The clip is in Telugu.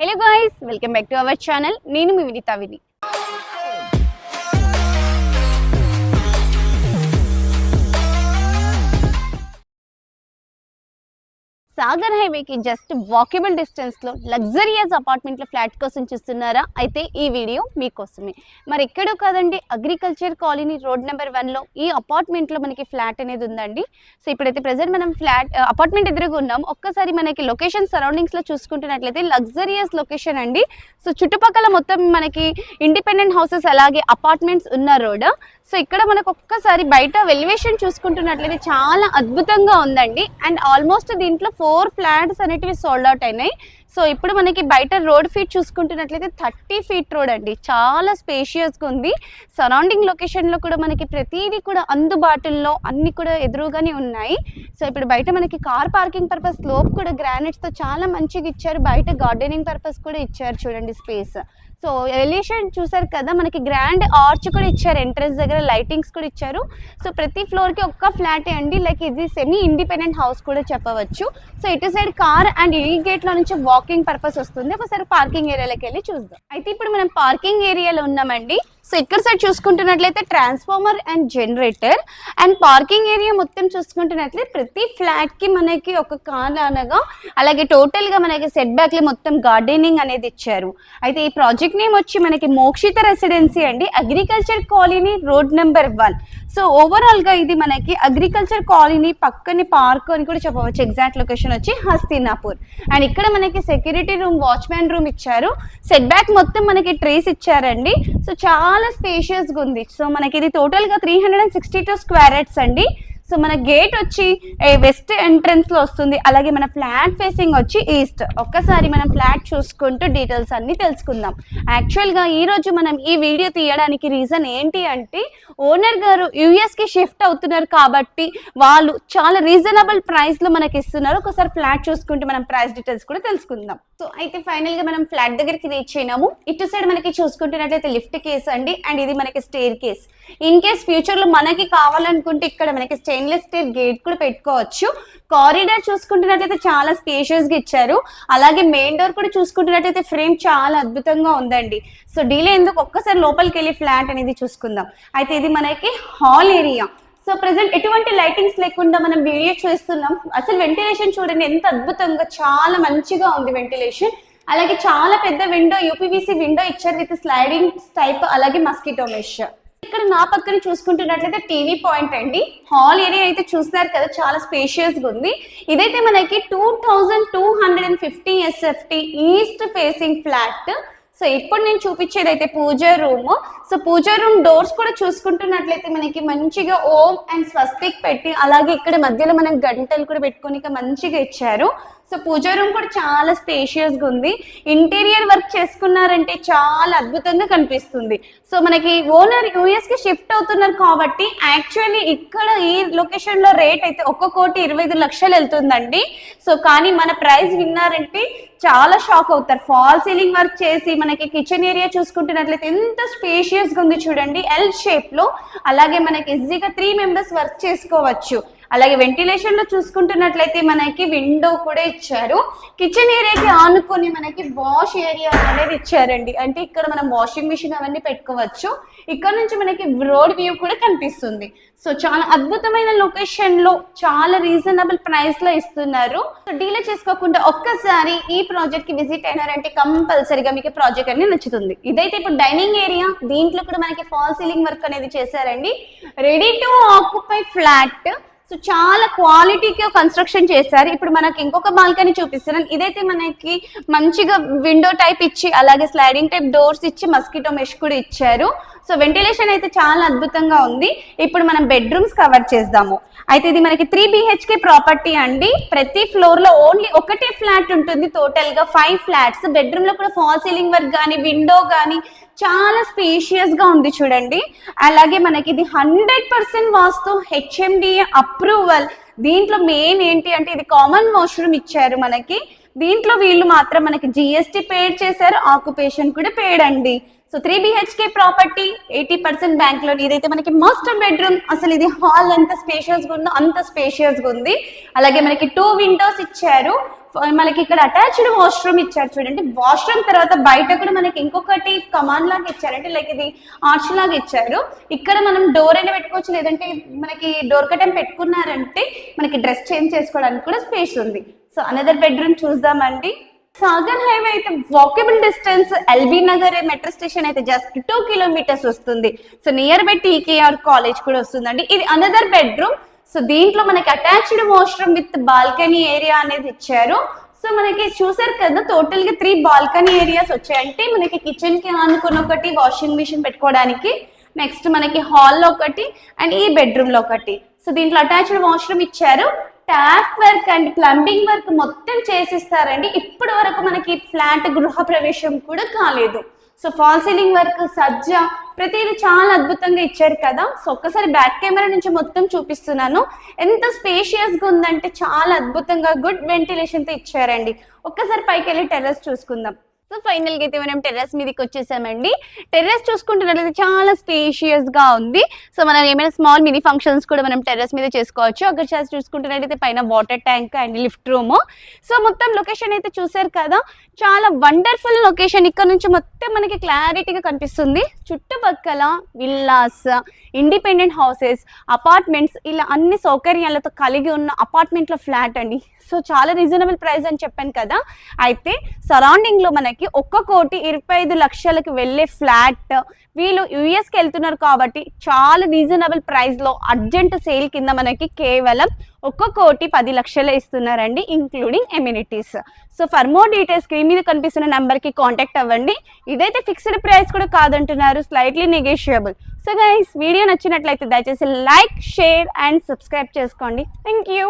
Hello guys welcome back to our channel నేను మీ వినిత విని. సాగర్ హైవేకి జస్ట్ వాకబుల్ డిస్టెన్స్లో లగ్జరియస్ అపార్ట్మెంట్లో ఫ్లాట్ కోసం చూస్తున్నారా? అయితే ఈ వీడియో మీకోసమే. మరి ఎక్కడో కాదండి అగ్రికల్చర్ కాలనీ రోడ్ నెంబర్ వన్లో ఈ అపార్ట్మెంట్లో మనకి ఫ్లాట్ అనేది ఉందండి. సో ఇప్పుడైతే ప్రెసెంట్ మనం ఫ్లాట్ అపార్ట్మెంట్ ఎదురుగా ఉన్నాం. ఒక్కసారి మనకి లొకేషన్ సరౌండింగ్స్లో చూసుకుంటున్నట్లయితే లగ్జరియస్ లొకేషన్ అండి. సో చుట్టుపక్కల మొత్తం మనకి ఇండిపెండెంట్ హౌసెస్ అలాగే అపార్ట్మెంట్స్ ఉన్న రోడ్. సో ఇక్కడ మనకు ఒక్కసారి బయట వెలివేషన్ చూసుకుంటున్నట్లయితే చాలా అద్భుతంగా ఉందండి. అండ్ ఆల్మోస్ట్ దీంట్లో ఫోర్ ఫ్లాట్స్ అనేటివి సోల్డ్ అవుట్ అయినాయి. సో ఇప్పుడు మనకి బయట రోడ్ ఫీట్ చూసుకుంటున్నట్లయితే థర్టీ ఫీట్ రోడ్ అండి. చాలా స్పేషియస్గా ఉంది. సరౌండింగ్ లొకేషన్లో కూడా మనకి ప్రతిదీ కూడా అందుబాటులో అన్ని కూడా ఎదురుగానే ఉన్నాయి. సో ఇప్పుడు బయట మనకి కార్ పార్కింగ్ పర్పస్ స్లోప్ కూడా గ్రానైట్స్తో చాలా మంచిగా ఇచ్చారు. బయట గార్డెనింగ్ పర్పస్ కూడా ఇచ్చారు చూడండి స్పేస్ సో ఎలివేషన్ చూసారు కదా మనకి గ్రాండ్ ఆర్చ్ కూడా ఇచ్చారు ఎంట్రన్స్ దగ్గర లైటింగ్స్ కూడా ఇచ్చారు. సో ప్రతి ఫ్లోర్కి ఒక్క ఫ్లాటే అండి లైక్ ఇది సెమీ ఇండిపెండెంట్ హౌస్ కూడా చెప్పవచ్చు. సో ఇటు సైడ్ కార్ అండ్ ఈ గేట్లో నుంచి వాకింగ్ పర్పస్ వస్తుంది. ఒకసారి పార్కింగ్ ఏరియాలోకి వెళ్ళి చూద్దాం. అయితే ఇప్పుడు మనం పార్కింగ్ ఏరియాలో ఉన్నామండి. సో ఇక్కడ side చూసుకుంటున్నట్లయితే transformer and generator and parking area మొత్తం చూసుకుంటున్నట్లయితే ప్రతి ఫ్లాట్కి మనకి ఒక కార్ అనగా అలాగే టోటల్గా మనకి సెట్ బ్యాక్లో మొత్తం గార్డెనింగ్ అనేది ఇచ్చారు. అయితే ఈ ప్రాజెక్ట్ నేమ్ వచ్చి మనకి మోక్షిత రెసిడెన్సీ అండి. Agriculture colony road number one so ఓవరాల్గా ఇది మనకి అగ్రికల్చర్ కాలనీ పక్కనే పార్క్ అని కూడా చెప్పవచ్చు. ఎగ్జాక్ట్ లొకేషన్ వచ్చి హస్తినాపూర్. అండ్ ఇక్కడ మనకి సెక్యూరిటీ రూమ్ వాచ్మ్యాన్ రూమ్ ఇచ్చారు. సెట్ బ్యాక్ మొత్తం మనకి ట్రీస్ ఇచ్చారండి. సో చాలా స్పేషియస్గా ఉంది. సో మనకి ఇది టోటల్గా three hundred and sixty two square అండి. సో మన గేట్ వచ్చి వెస్ట్ ఎంట్రన్స్లో వస్తుంది. అలాగే మన ఫ్లాట్ ఫేసింగ్ వచ్చి ఈస్ట్ ఒక్కసారి మనం ఫ్లాట్ చూసుకుంటూ డీటెయిల్స్ అన్ని తెలుసుకుందాం. యాక్చువల్గా ఈ రోజు మనం ఈ వీడియో తీయడానికి రీజన్ ఏంటి అంటే ఓనర్ గారు యుఎస్కి షిఫ్ట్ అవుతున్నారు కాబట్టి వాళ్ళు చాలా రీజనబుల్ ప్రైస్లో మనకి ఇస్తున్నారు. ఒకసారి ఫ్లాట్ చూసుకుంటే మనం ప్రైస్ డీటెయిల్స్ కూడా తెలుసుకుందాం. సో అయితే ఫైనల్గా మనం ఫ్లాట్ దగ్గరికి రీచ్ అయినాము. ఇటు సైడ్ మనకి చూసుకుంటున్నట్లయితే లిఫ్ట్ కేస్ అండి. అండ్ ఇది మనకి స్టేర్ కేస్ ఇన్ కేస్ ఫ్యూచర్లో మనకి కావాలనుకుంటే ఇక్కడ మనకి స్టే స్టెయిన్లెస్ స్టీల్ గేట్ కూడా పెట్టుకోవచ్చు. కారిడార్ చూసుకుంటున్నట్లయితే చాలా స్పేషియస్గా ఇచ్చారు. అలాగే మెయిన్ డోర్ కూడా చూసుకుంటున్నట్లయితే ఫ్రేమ్ చాలా అద్భుతంగా ఉందండి. సో డీలే ఎందుకు? ఒక్కసారి లోపలికి వెళ్ళి ఫ్లాట్ అనేది చూసుకుందాం. అయితే ఇది మనకి హాల్ ఏరియా సో ప్రెసెంట్ ఎటువంటి లైటింగ్స్ లేకుండా మనం వీడియో చూస్తున్నాం. అసలు వెంటిలేషన్ చూడండి ఎంత అద్భుతంగా చాలా మంచిగా ఉంది వెంటిలేషన్ అలాగే చాలా పెద్ద విండో యూపీవీసీ విండో ఇచ్చారు విత్ స్లైడింగ్ టైప్ అలాగే మస్కిటో మెష్ ఇక్కడ నా పక్కన చూసుకుంటున్నట్లయితే టీవీ పాయింట్ అండి. హాల్ ఏరియా అయితే చూస్తున్నారు కదా చాలా స్పేషియస్గా ఉంది. ఇదైతే మనకి two thousand two hundred and fifty SFT east facing flat so ఇప్పుడు నేను చూపించేది అయితే puja room. So puja room doors కూడా చూసుకుంటున్నట్లయితే మనకి మంచిగా ఓం అండ్ స్వస్తిక్ పెట్టి అలాగే ఇక్కడ మధ్యలో మనం గంటలు కూడా పెట్టుకొని మంచిగా ఇచ్చారు. సో పూజ రూమ్ కూడా చాలా స్పేషియస్గా ఉంది. ఇంటీరియర్ వర్క్ చేసుకున్నారంటే చాలా అద్భుతంగా కనిపిస్తుంది. సో మనకి ఓనర్ యూఎస్కి షిఫ్ట్ అవుతున్నారు కాబట్టి యాక్చువల్లీ ఇక్కడ ఈ లొకేషన్లో రేట్ అయితే ఒక్క కోటి ఇరవై ఐదు లక్షలు వెళ్తుందండి. సో కానీ మన ప్రైస్ విన్నారంటే చాలా షాక్ అవుతారు. ఫాల్ సీలింగ్ వర్క్ చేసి మనకి కిచెన్ ఏరియా చూసుకుంటున్నట్లయితే ఎంత స్పేషియస్గా ఉంది చూడండి. ఎల్ షేప్లో అలాగే మనకి ఈజీగా త్రీ మెంబర్స్ వర్క్ చేసుకోవచ్చు. అలాగే వెంటిలేషన్లో చూసుకుంటున్నట్లయితే మనకి విండో కూడా ఇచ్చారు. కిచెన్ ఏరియాకి ఆనుకొని మనకి వాష్ ఏరియా అనేది ఇచ్చారండి. అంటే ఇక్కడ మనం వాషింగ్ మిషన్ అవన్నీ పెట్టుకోవచ్చు. ఇక్కడ నుంచి మనకి రోడ్ వ్యూ కూడా కనిపిస్తుంది. సో చాలా అద్భుతమైన లొకేషన్లో చాలా రీజనబుల్ ప్రైస్లో ఇస్తున్నారు. సో డీలే చేసుకోకుండా ఒక్కసారి ఈ ప్రాజెక్ట్కి విజిట్ అయినారంటే కంపల్సరీగా మీకు ప్రాజెక్ట్ అనేది నచ్చుతుంది. ఇదైతే ఇప్పుడు డైనింగ్ ఏరియా దీంట్లో కూడా మనకి ఫాల్ సీలింగ్ వర్క్ అనేది చేశారండి. Ready to occupy flat so చాలా క్వాలిటీకి కన్స్ట్రక్షన్ చేశారు. ఇప్పుడు మనకి ఇంకొక బాల్కనీ చూపిస్తున్నాను. ఇదైతే మనకి మంచిగా విండో టైప్ ఇచ్చి అలాగే స్లైడింగ్ టైప్ డోర్స్ ఇచ్చి మస్కిటో మెష్ కూడా ఇచ్చారు. సో వెంటిలేషన్ అయితే చాలా అద్భుతంగా ఉంది. ఇప్పుడు మనం బెడ్రూమ్స్ కవర్ చేద్దాము. అయితే ఇది మనకి త్రీ బిహెచ్కే ప్రాపర్టీ అండి. ప్రతి ఫ్లోర్లో ఓన్లీ ఒకటే ఫ్లాట్ ఉంటుంది. టోటల్గా ఫైవ్ ఫ్లాట్స్ బెడ్రూమ్లో కూడా ఫాల్ సీలింగ్ వర్క్ కానీ విండో కానీ చాలా స్పేషియస్గా ఉంది చూడండి. అలాగే మనకి ఇది hundred percent vastu HMDA approval దీంట్లో మెయిన్ ఏంటి అంటే ఇది కామన్ వాష్రూమ్ ఇచ్చారు మనకి. దీంట్లో వీళ్ళు మాత్రం మనకి జిఎస్టీ పేడ్ చేశారు. ఆక్యుపేషన్ కూడా పేడ్ అండి. So three BHK property eighty percent bank loan ఇదైతే మనకి మాస్టర్ బెడ్రూమ్ అసలు ఇది హాల్ ఎంత స్పేషియస్గా ఉందో అంత స్పేషియస్గా ఉంది. అలాగే మనకి టూ విండోస్ ఇచ్చారు. మనకి ఇక్కడ అటాచ్డ్ వాష్రూమ్ ఇచ్చారు చూడండి. వాష్రూమ్ తర్వాత బయట కూడా మనకి ఇంకొకటి కమాన్ లాగా ఇచ్చారు అంటే లైక్ ఇది ఆర్చ్ లాగా ఇచ్చారు. ఇక్కడ మనం డోర్ అయినా పెట్టుకోవచ్చు లేదంటే మనకి డోర్ కటన్ పెట్టుకున్నారంటే మనకి డ్రెస్ చేంజ్ చేసుకోవడానికి కూడా స్పేస్ ఉంది. సో అనదర్ బెడ్రూమ్ చూద్దామండి. సాగర్ హైవే అయితే walkable distance LB Nagar metro station అయితే జస్ట్ టూ కిలోమీటర్స్ వస్తుంది. So near by TKR college కూడా వస్తుందండి. ఇది అనదర్ బెడ్రూమ్ సో దీంట్లో మనకి attached washroom with balcony area అనేది ఇచ్చారు. సో మనకి చూసారు కదా టోటల్గా త్రీ బాల్కనీ ఏరియాస్ వచ్చాయంటే మనకి కిచెన్కి ఆనుకుని ఒకటి వాషింగ్ మిషన్ పెట్టుకోవడానికి. నెక్స్ట్ మనకి హాల్లో ఒకటి అండ్ ఈ బెడ్రూమ్లో ఒకటి. సో దీంట్లో అటాచ్డ్ వాష్రూమ్ ఇచ్చారు. Tap work and plumbing work మొత్తం చేసిస్తారండి. ఇప్పటి వరకు మనకి ఫ్లాట్ గృహ ప్రవేశం కూడా కాలేదు. సో ఫాల్ సీలింగ్ వర్క్ సజ్జ ప్రతిదీ చాలా అద్భుతంగా ఇచ్చారు కదా. సో ఒక్కసారి బ్యాక్ కెమెరా నుంచి మొత్తం చూపిస్తున్నాను. ఎంత స్పేషియస్గా ఉందంటే చాలా అద్భుతంగా గుడ్ వెంటిలేషన్తో ఇచ్చారండి. ఒక్కసారి పైకి వెళ్ళి టెర్రస్ చూసుకుందాం. సో ఫైనల్గా అయితే మనం టెర్రస్ మీదకి వచ్చేసామండి. టెర్రస్ చూసుకుంటున్నట్లయితే చాలా స్పేషియస్గా ఉంది. సో మనం ఏమైనా స్మాల్ మినీ ఫంక్షన్స్ కూడా మనం టెర్రస్ మీద చేసుకోవచ్చు. అక్కడ చేసి చూసుకుంటున్నట్లయితే పైన water tank and lift room so మొత్తం లొకేషన్ అయితే చూసారు కదా. చాలా వండర్ఫుల్ లొకేషన్ ఇక్కడ నుంచి మొత్తం మనకి క్లారిటీగా కనిపిస్తుంది. చుట్టుపక్కల విల్లాస్ ఇండిపెండెంట్ హౌసెస్ అపార్ట్మెంట్స్ ఇలా అన్ని సౌకర్యాలతో కలిగి ఉన్న అపార్ట్మెంట్లో ఫ్లాట్ అండి. సో చాలా రీజనబుల్ ప్రైస్ అని చెప్పాను కదా. అయితే సరౌండింగ్లో మనకి ఒక్క కోటి ఇరవై ఐదు లక్షలకు వెళ్ళే ఫ్లాట్ వీళ్ళు యుఎస్కి వెళ్తున్నారు కాబట్టి చాలా రీజనబుల్ ప్రైస్లో అర్జెంట్ సేల్ కింద మనకి కేవలం ఒక్క కోటి పది లక్షలే ఇస్తున్నారండి including amenities so for more details screen మీద కనిపిస్తున్న నెంబర్కి కాంటాక్ట్ అవ్వండి. ఇదైతే ఫిక్స్డ్ ప్రైస్ కూడా కాదంటున్నారు slightly negotiable so guys video నచ్చినట్లయితే దయచేసి లైక్ షేర్ అండ్ సబ్స్క్రైబ్ చేసుకోండి. Thank you